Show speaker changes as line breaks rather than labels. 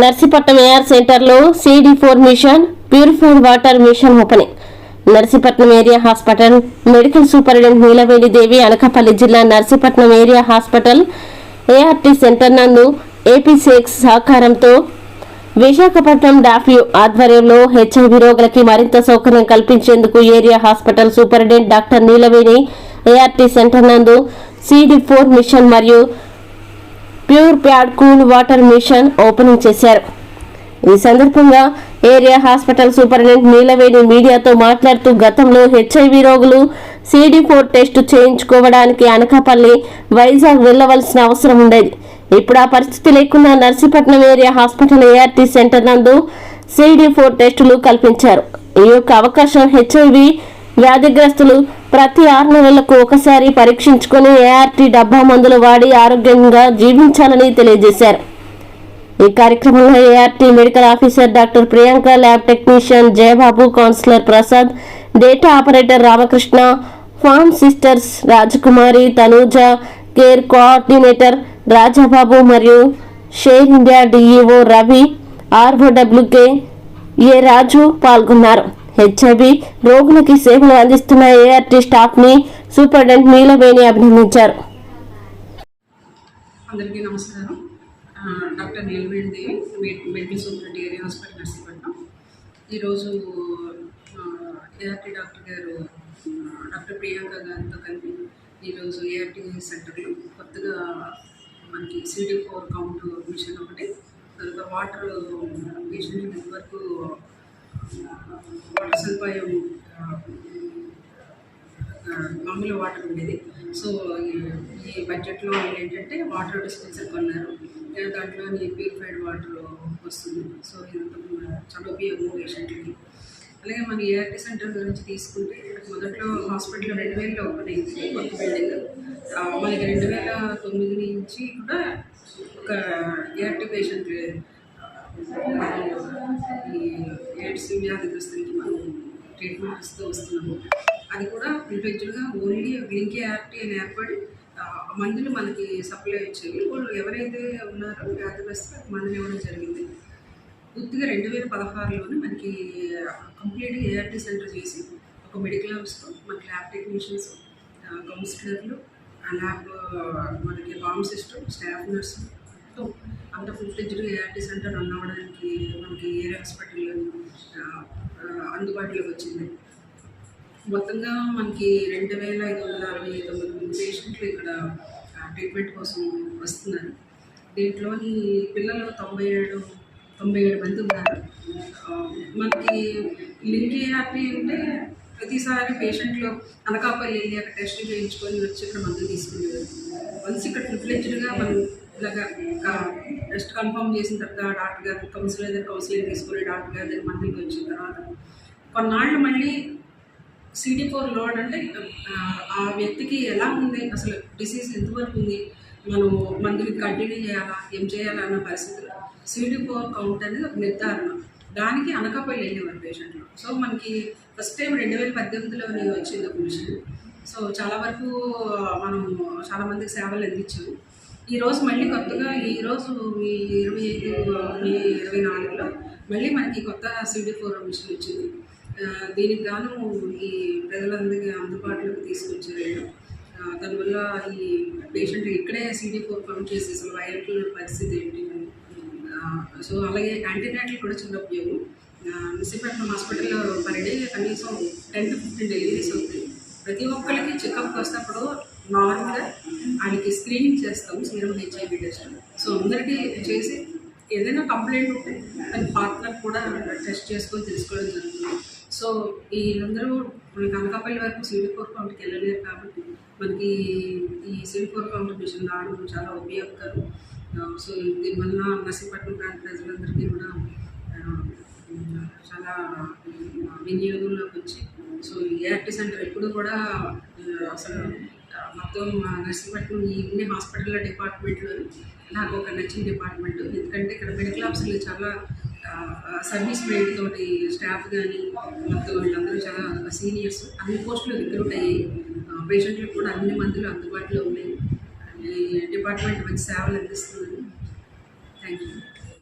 Narsipatnam AR సెంటర్లో CD four machine purified water machine opening. Narsipatnam area hospital medical superintendent Neelaveni Devi Anakapalli జిల్లా Narsipatnam area hospital ART centre నందు AP సేక్స్ సహకారంతో విశాఖపట్నం డాఫ్యూ ఆధ్వర్యంలో HIV రోగులకి మరింత సౌకర్యం కల్పించేందుకు area hospital superintendent doctor Neelaveni ART centre నందు సిడి ఫోర్ మిషన్ మరియు purified cool water machine opening చేశారు. ఈ సందర్భంగా ఏరియా హాస్పిటల్ సూపరింటెండెంట్ నీలవేణి మీడియాతో మాట్లాడుతూ గతంలో హెచ్ఐవి రోగులు సిడి ఫోర్ టెస్ట్ చేయించుకోవడానికి అనకాపల్లి వైజాగ్ వెళ్ళవలసిన అవసరం ఉండేది. ఇప్పుడు ఆ పరిస్థితి లేకుండా Narsipatnam area hospital ART centre నందు సిడి ఫోర్ టెస్టులు కల్పించారు. ఈ యొక్క అవకాశం హెచ్ఐవి వ్యాధిగ్రస్తులు ప్రతి ఆరు నెలలకు ఒకసారి పరీక్షించుకొని ఏఆర్టీ డబ్బా మందులు వాడి ఆరోగ్యంగా జీవించాలని తెలియజేశారు. ఈ కార్యక్రమంలో ART medical officer doctor Priyanka lab technician Jayababu counsellor Prasad data operator Ramakrishna pharm sisters Rajakumari Tanuja care coordinator Rajababu మరియు share India DEO Ravi ROWK A Raju పాల్గొన్నారు. హెచ్ఐవి రోగులకి సేవలు అందిస్తున్న ఏఆర్టీ స్టాఫ్ని సూపరింటెండెంట్ నీలవేణి అభినందించారు.
అందరికీ నమస్కారం. Doctor Neelaveni Devi medical superintendent area hospital Narsipatnam ఈరోజు ఏఆర్టీ డాక్టర్ గారు డాక్టర్ ప్రియాంక గారితో కలిపి ఈరోజు ఏఆర్టీ సెంటర్లో కొత్తగా మనకి సిడి ఫోర్ కౌంట్ మిషన్ ఒకటి తర్వాత వాటర్ పేషెంట్ వరకు వాటర్ సదుపాయం మామూలు వాటర్ ఉండేది. సో ఈ- బడ్జెట్లో బడ్జెట్లో ఏంటంటే వాటర్ డిస్పెన్సర్ కొన్నారు. దాంట్లో ప్యూరిఫైడ్ వాటర్ వస్తుంది. సో ఇదంతా చాలా ఉపయోగం పేషెంట్లకి అలాగే మన ఏఆర్టీ సెంటర్ గురించి తీసుకుంటే మొదట్లో హాస్పిటల్ రెండు వేలలో ఓపెన్ అయింది. కొత్త బిల్డింగ్. మనకి రెండు వేల తొమ్మిది నుంచి కూడా ఒక ఏఆర్టీ పేషెంట్ ఈ ఎయిడ్స్ వ్యాధిగ్రస్తులకి మనం ట్రీట్మెంట్ ఇస్తూ వస్తున్నాము. అది కూడా ఇండివిజువల్గా ఓన్లీ లింక్ ఆర్టీ అని ఏర్పడి ఆ, మందులు మనకి సప్లై వచ్చేవి. వాళ్ళు ఎవరైతే ఉన్నారో వ్యాధిగ్రస్తులు మందులు ఇవ్వడం జరిగింది. పూర్తిగా రెండు వేల పదహారులోనే మనకి కంప్లీట్గా ఏఆర్టీ సెంటర్ చేసి ఒక మెడికల్ హౌస్లో మనకి ల్యాబ్ టెక్నీషియన్స్ కౌన్సిలర్లు ల్యాబ్ మనకి ఫార్మసిస్ట్ స్టాఫ్ నర్స్ మొత్తం అంత ఫుల్ ఫ్లెడ్జ్డ్గా ఏఆర్టీ సెంటర్ రన్ అవ్వడానికి మనకి ఏరియా హాస్పిటల్ అందుబాటులోకి వచ్చింది. మొత్తంగా మనకి రెండు వేల ఐదు వందల అరవై తొమ్మిది మంది పేషెంట్లు ఇక్కడ ట్రీట్మెంట్ కోసం వస్తున్నారు. దీంట్లోని పిల్లలు తొంభై ఏడు తొంభై ఏడు మంది ఉన్నారు. మనకి లింక్ ఏఆర్పి అంటే ప్రతిసారి పేషెంట్లు అనకాపల్లి వెళ్ళి అక్కడ టెస్ట్ చేయించుకొని వచ్చి ఇక్కడ మందులు తీసుకునేవారు. వన్స్ ఇక్కడ ప్రిఫ్లెజ్డ్గా మనం ఇలాగా టెస్ట్ కన్ఫర్మ్ చేసిన తర్వాత డాక్టర్ గారు కౌన్సిలర్ దగ్గర కౌన్సిలింగ్ తీసుకుని డాక్టర్ గారి దగ్గర మందులకి వచ్చిన తర్వాత కొన్నాళ్ళు మళ్ళీ సిటీ ఫోర్ లోడ్ అంటే ఆ, వ్యక్తికి ఎలా ఉంది? అసలు డిసీజ్ ఎంతవరకు ఉంది? మనం మందులు కంటిన్యూ చేయాలా? ఏం చేయాలా అన్న పరిస్థితిలో. సిటీ ఫోర్ కౌంట్ అనేది ఒక నిర్ధారణ. దానికి అనకాపల్లి వెళ్ళేవారు పేషెంట్లు. సో మనకి ఫస్ట్ టైం రెండు వేల పద్దెనిమిదిలో వచ్చింది ఒక మిషన్ సో చాలా వరకు మనం చాలామందికి సేవలు అందించాము. ఈరోజు మళ్ళీ కొత్తగా ఈరోజు ఈ ఇరవై ఐదు మే ఇరవై నాలుగులో మళ్ళీ మనకి కొత్త సిడి ఫోర్ మిషన్ వచ్చింది. దీనికి గాను ఈ ప్రజలందరికీ అందుబాటులోకి తీసుకొచ్చారు. దానివల్ల ఈ పేషెంట్ ఇక్కడే సిడి ఫోర్ కౌంట్ చేసి అసలు వైరల్ పరిస్థితి ఏంటి? సో అలాగే యాంటీనైట్లు కూడా చాలా ఉపయోగం. నిసిపట్నం హాస్పిటల్లో పర్ డే కనీసం టెన్ టు ఫిఫ్టీన్ డెలివరీస్ అవుతాయి. ప్రతి ఒక్కరికి చెకప్కి వస్తున్నప్పుడు నార్మల్గా ఆయనకి స్క్రీనింగ్ చేస్తాం సీరం హెచ్ఐవి టెస్ట్ సో అందరికీ చేసి ఏదైనా కంప్లైంట్ ఉంటే తన పార్ట్నర్ కూడా టెస్ట్ చేసుకొని తెలుసుకోవడం జరుగుతుంది. సో వీళ్ళందరూ మనకి అనకాపల్లి వరకు సిడి ఫోర్ కౌంట్కి వెళ్ళలేరు కాబట్టి మనకి ఈ సిడి ఫోర్ కౌంట్ మిషన్ రావడం చాలా ఉపయోగకరం. సో దీనివల్ల నర్సీపట్నం ప్రాంత ప్రజలందరికీ కూడా చాలా వినియోగంలోకి వచ్చి సో ఈ ఏఆర్టీ సెంటర్ ఎప్పుడు కూడా అసలు మొత్తం మా ఇన్ని హాస్పిటల్ డిపార్ట్మెంట్లో నాకు ఒక నచ్చిన డిపార్ట్మెంట్. ఎందుకంటే ఇక్కడ మెడికల్ ఆఫీసర్లు చాలా సర్వీస్ మెయిన్ తోటి స్టాఫ్ కానీ మొత్తం వీళ్ళందరూ చాలా సీనియర్స్ అన్ని పోస్టులు రిక్రూట్ అయ్యాయి పేషెంట్లకు కూడా అన్ని మందులు అందుబాటులో ఉన్నాయి. డిపార్ట్మెంట్ మంచి సేవలు అందిస్తుంది. Thank you